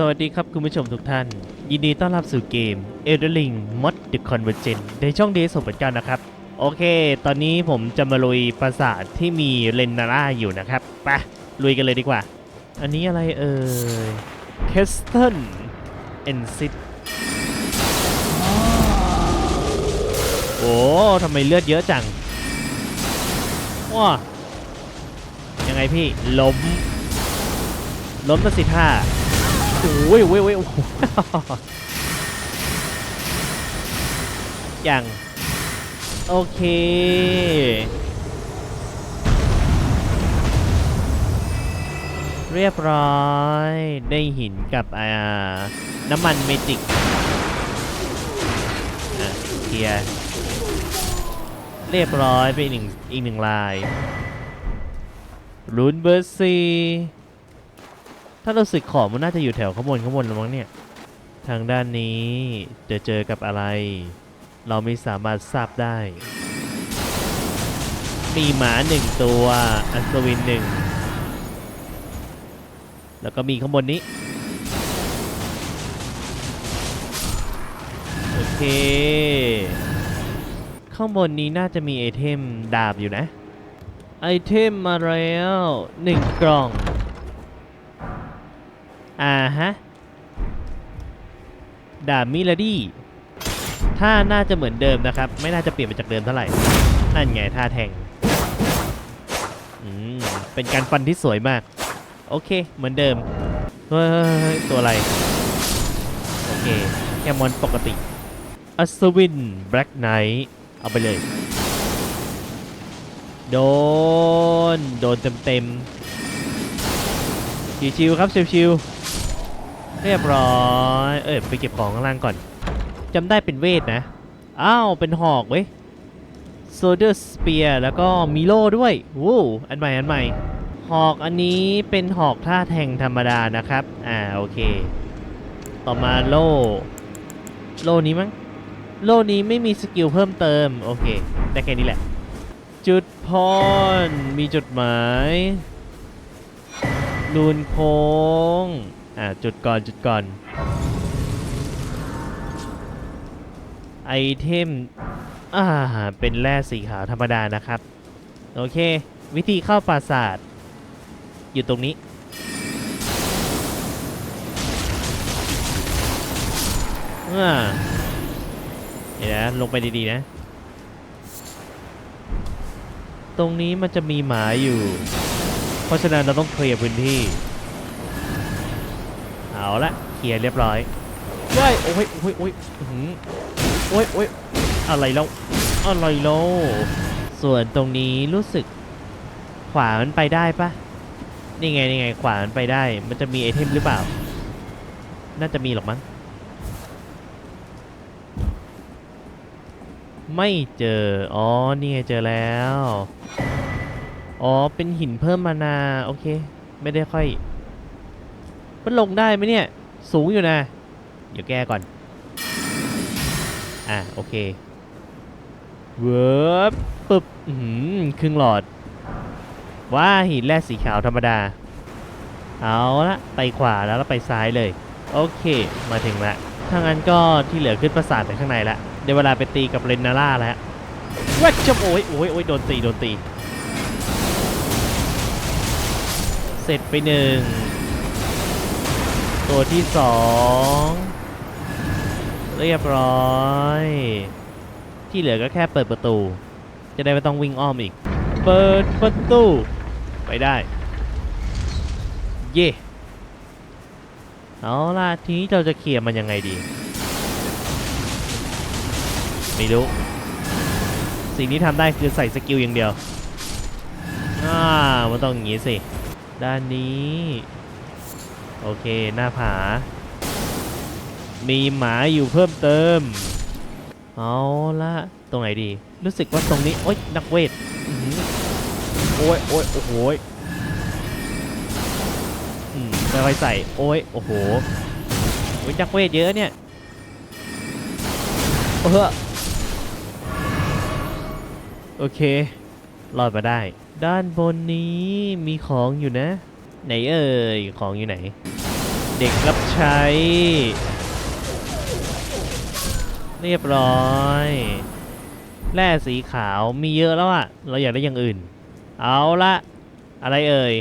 สวัสดีครับคุณผู้ชมทุกท่าน ยินดีต้อนรับสู่เกม Elden Ring Mod The Convergence ในช่องเดสเหมือนกันนะครับ โอเค ตอนนี้ผมจะมาลุยปราสาทที่มีเลนนาร่าอยู่นะครับไปลุยกันเลยดีกว่า อันนี้อะไรเอ่ย c a s t l e e n s i t โอ้ทำไมเลือดเยอะจังว้ายังไงพี่ล้มล้มประสิทท่า โอ้ยโอ้ยโอ้ยอย่าง โอเคเรียบร้อยได้หินกับอ่าน้ำมันเมจิกอะเคลียร์เรียบร้อยไปอีกหนึ่งอีกหนึ่งลายรุนเบอร์ซี ถ้าเราสึกของมันน่าจะอยู่แถวข้างบนข้างบนแล้วมั้งเนี่ย ทางด้านนี้จะเจอกับอะไร เราไม่สามารถทราบได้ มีหมาหนึ่งตัวอัศวินหนึ่งแล้วก็มีข้างบนนี้ โอเค ข้างบนนี้น่าจะมีไอเทมดาบอยู่นะ ไอเทมมาแล้วหนึ่งกล่อง อ่าฮะดาบมิลดี้ถ้าน่าจะเหมือนเดิมนะครับ ไม่น่าจะเปลี่ยนไปจากเดิมเท่าไหร่ นั่นไงท่าแทงอืมเป็นการฟันที่สวยมาก โอเค เหมือนเดิม เฮ้ย ตัวอะไร โอเคแค่มอนปกติ อัศวิน แบล็กไนท์เอาไปเลย โดน โดนเต็มเต็มๆชิวๆครับชิวๆ เรียบร้อย เอ้ยไปเก็บของข้างล่างก่อนจำได้เป็นเวทนะ อ้าว เป็นหอกเว้ยโซเดอร์สเปียร์แล้วก็มีโลด้วยวู้อันใหม่ อันใหม่ หอกอันนี้เป็นหอกท่าแทงธรรมดานะครับ อ่า โอเค ต่อมาโล โลนี้มั้ง โลนี้ไม่มีสกิลเพิ่มเติม โอเค ได้แค่นี้แหละ จุดพรมีจุดหมายนูนโค้ง อ่าจุดก่อนจุดก่อนไอเทมอ่าเป็นแร่สีขาวธรรมดานะครับ โอเค วิธีเข้าปราสาท อยู่ตรงนี้ อ่าเดี๋ยวนะลงไปดีๆนะ ตรงนี้มันจะมีหมาอยู่ เพราะฉะนั้นเราต้องเคลียร์พื้นที่ เอาละเคลียร์เรียบร้อยเฮ้ยโอ้ยโอ้ยโอ้ยอื้อหือโอ้ยโอ้ยอะไรแล้วอะไรแล้วส่วนตรงนี้รู้สึกขวามันไปได้ปะนี่ไงนี่ไงขวามันไปได้ มันจะมีไอเทมหรือเปล่า น่าจะมีหรอกมั้งไม่เจอ อ๋อ นี่ไงเจอแล้ว อ๋อ เป็นหินเพิ่มมานา โอเค ไม่ได้ค่อย มันลงได้ไหมเนี่ย สูงอยู่นะ เดี๋ยวแก้ก่อน อะ โอเค เวิร์บปึ๊บหือครึ่งหลอด ว่าหินแร่สีขาวธรรมดา เอาละไปขวาแล้วแล้วไปซ้ายเลย โอเค มาถึงละถ้างั้นก็ที่เหลือขึ้นประสาทไปข้างในละได้เวลาไปตีกับเรนนาร่าแล้ววัดจบโอ้ยโอ้ยโอ้ยโดนตี โดนตี เสร็จไปหนึ่ง ตัวที่สองเรียบร้อย ที่เหลือก็แค่เปิดประตู จะได้ไม่ต้องวิ่งอ้อมอีก เปิดประตู ไปได้ เย่เอาล่ะทีนี้เราจะเคลียร์มันยังไงดี ไม่รู้ สิ่งที่ทำได้คือใส่สกิลอย่างเดียวอ่ามันต้องอย่างงี้สิ ด้านนี้ โอเค หน้าผา มีหมาอยู่เพิ่มเติม เอาละตรงไหนดี รู้สึกว่าตรงนี้ โอ๊ย นักเวทอื้อหือโอ้ยโอ้ยโอ้โหยอืมค่อยใส่ โอ้ย โอ้โหโอ้ยนักเวทเยอะเนี่ย เออโอเค รอดมาได้ ด้านบนนี้มีของอยู่นะ ไหนเอ่ยของอยู่ไหน เด็กรับใช้ เรียบร้อยแร่สีขาวมีเยอะแล้วอะเราอยากได้อย่างอื่น เอาละอะไรเอ่ย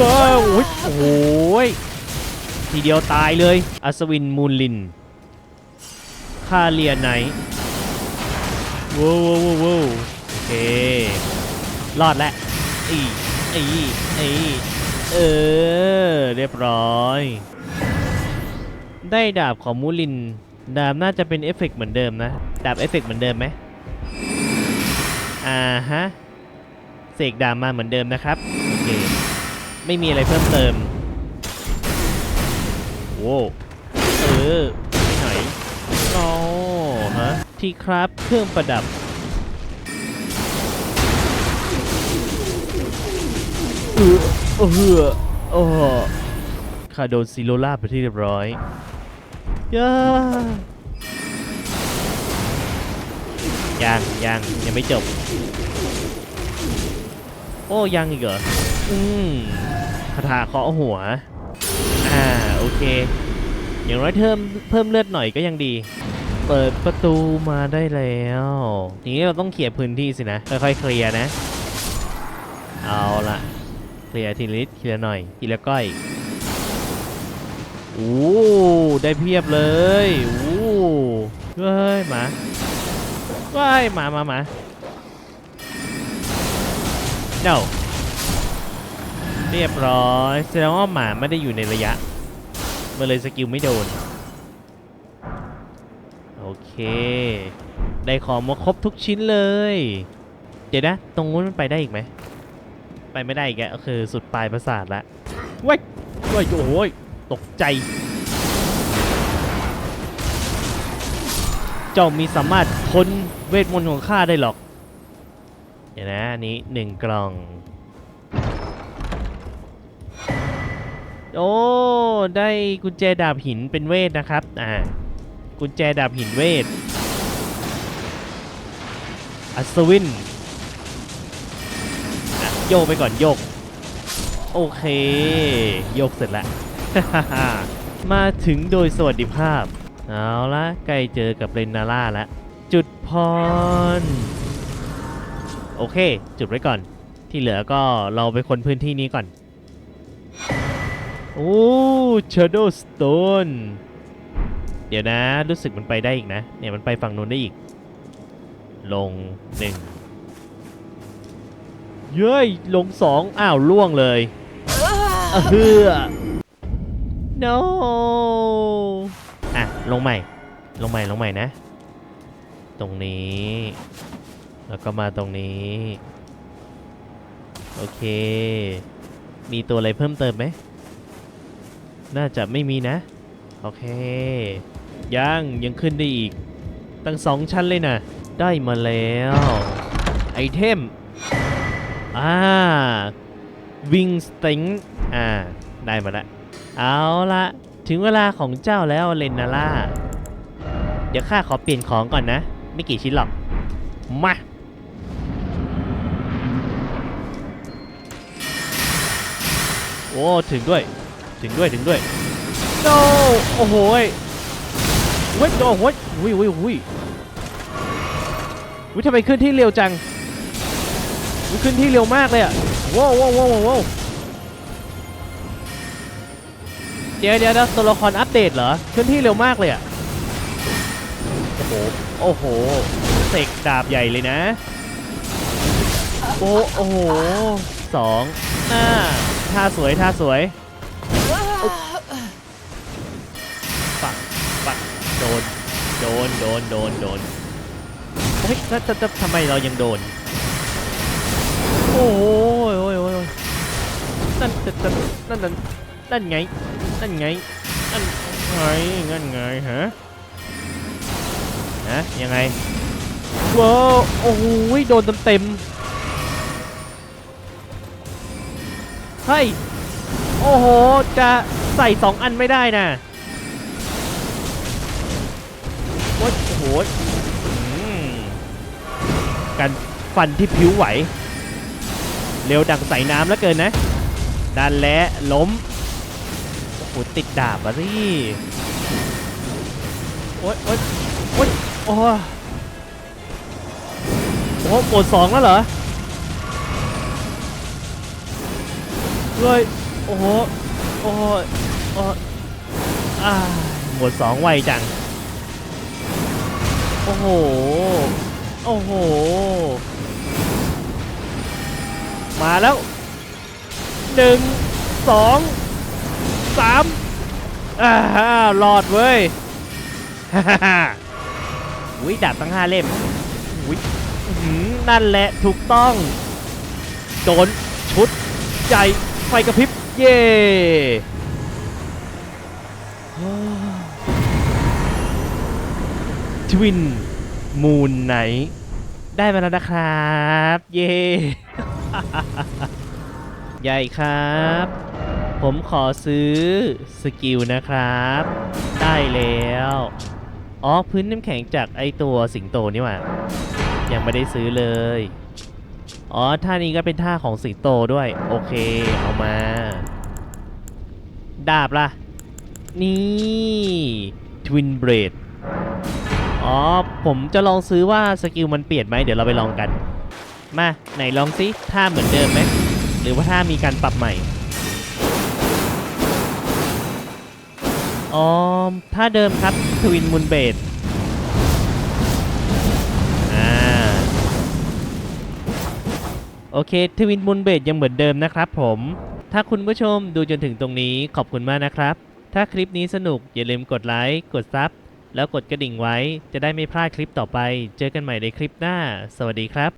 ว้าวโอ้ยโอ้ยทีเดียวตายเลย อัศวินมูลลิน คาเลียไนว้าวว้าวว้าวว้าวโอเค รอดแล้วอี อีอีเออ เรียบร้อย ได้ดาบของมูลิน ดาบน่าจะเป็นเอฟเฟกต์เหมือนเดิมนะ ดาบเอฟเฟกต์เหมือนเดิมไหมอ่าฮะ เสกดาบมาเหมือนเดิมนะครับ โอเค ไม่มีอะไรเพิ่มเติมโว้เออไหนอ๋อฮะที่ครับเครื่องประดับ เออเออโอ้โหข้าโดนซีโรล่าไปที่เรียบร้อยย่ายังยังยังไม่จบ โอ้ยังอีกเหรอ อืมคาถาเคาะหัว อ่า โอเค อย่างน้อยเพิ่มเพิ่มเลือดหน่อยก็ยังดี เปิดประตูมาได้แล้วทีนี้เราต้องเคลียร์พื้นที่สินะ ค่อยๆเคลียร์นะ เอาละ ลียร์ทีละนิดทีละหน่อยทีละก้อยโอ้ได้เพียบเลยโอ้เฮ้ยหมาเฮ้ยหมาหมาหมา no เรียบร้อยแสดงว่าหมาไม่ได้อยู่ในระยะมันเลยสกิลไม่โดน โอเค ได้ของมาครบทุกชิ้นเลย เดี๋ยวนะ ตรงนู้นมันไปได้อีกไหม ไปไม่ได้อีกก็คือสุดปลายประสาทละเว้ยเว้ยโอ้ยตกใจ เจ้ามีสามารถทนเวทมนต์ของข้าได้หรอกเดี๋ยวนะอันนี้หนึ่งกล่อง โอ้ ได้กุญแจดาบหินเป็นเวทนะครับ อ่า กุญแจดาบหินเวท อัศวิน โยกไปก่อนโยก โอเค โยกเสร็จแล้วมาถึงโดยสวัสดิภาพ เอาละใกล้เจอกับเรนนาร่าแล้ว จุดพร โอเค จุดไว้ก่อน ที่เหลือก็เราไปคนพื้นที่นี้ก่อน โอ้ Shadow Stone เดี๋ยวนะ รู้สึกมันไปได้อีกนะ เนี่ยมันไปฝั่งนู้นได้อีก ลงหนึ่ง เย้ยลงสองอ้าวล่วงเลยอะเฮือ no อะลงใหม่ ลงใหม่ลงใหม่นะ ตรงนี้ แล้วก็มาตรงนี้ โอเค มีตัวอะไรเพิ่มเติมไหม น่าจะไม่มีนะ โอเค ยังยังขึ้นได้อีก ตั้งสองชั้นเลยนะ ได้มาแล้ว ไอเทม อ่าวิงสติงอ่าได้มาล้วเอาละถึงเวลาของเจ้าแล้วเลนนาร่าเดี๋ยวข้าขอเปลี่ยนของก่อนนะ ไม่กี่ชิ้นหรอก มาโอ้ถึงด้วยถึงด้วยถึงด้วย no โอ้โหเว้ยโอ้โหยวิววิววิวิทำไมขึ้นที่เร็วจัง ขึ้นที่เร็วมากเลยอะว้าวว้าวว้าวว้าวเดี๋ยวเดี๋ยวนะตัวละครอัปเดตเหรอขึ้นที่เร็วมากเลยอะโอ้โหโอ้โหเสกดาบใหญ่เลยนะโอ้โอ้โหสองอ่าท่าสวยท่าสวยปักปักโดนโดนโดนโดนโดนเฮ้ยแล้วจะจะทำไมเรายังโดน โอ้ยโอ้ยโอ้ยนั่นนั่นนั่นนั่นนั่นไง นั่นไง นั่นไง นั่นไงฮะ ฮะ ยังไงว้าโอ้โหโดนเต็มเต็มเฮ้ย โอ้โห จะใส่สองอันไม่ได้นะโอ้โอ้โหอืมการฟันที่ผิวไหว เร็วดังใส่น้ำแล้วเกินนะ ดันและล้มหติดดาบอะสิโอ๊ยโอ๊ยโอ๊ยโอ้โหโอ้โหหมดสองแล้วเหรอเฮ้ยโอ้โหโอ้โห โอ้โหอ่าหมดสองไวจัง โอ้โห โอ้โห มาแล้วหนึ่งสองสามอ่ารอดเว้ยฮ่าฮ่าฮ่าอุ้ยดาบตั้งห้าเล่มอุ้ยนั่นแหละถูกต้อง โดนชุดใหญ่ไฟกระพริบ เย่ทวิน มูนไหน ได้มาแล้วนะครับ เย่ ใหญ่ครับ ผมขอซื้อสกิลนะครับ ได้แล้ว อ๋อพื้นน้ำแข็งจากไอตัวสิงโตนี่หว่า ยังไม่ได้ซื้อเลย อ๋อท่านี้ก็เป็นท่าของสิงโตด้วย โอเค เอามา ดาบล่ะ นี่ทวินเบรดอ๋อ ผมจะลองซื้อว่าสกิลมันเปลี่ยนไหม เดี๋ยวเราไปลองกัน มาไหนลองซิท่าเหมือนเดิมไหมหรือว่าท่ามีการปรับใหม่ อ๋อท่าเดิมครับทวินมุนเบดอ่าโอเคทวินมุนเบดยังเหมือนเดิมนะครับผม ถ้าคุณผู้ชมดูจนถึงตรงนี้ขอบคุณมากนะครับ ถ้าคลิปนี้สนุกอย่าลืมกดไลค์ กดซับแล้วกดกระดิ่งไว้จะได้ไม่พลาดคลิปต่อไป เจอกันใหม่ในคลิปหน้า สวัสดีครับ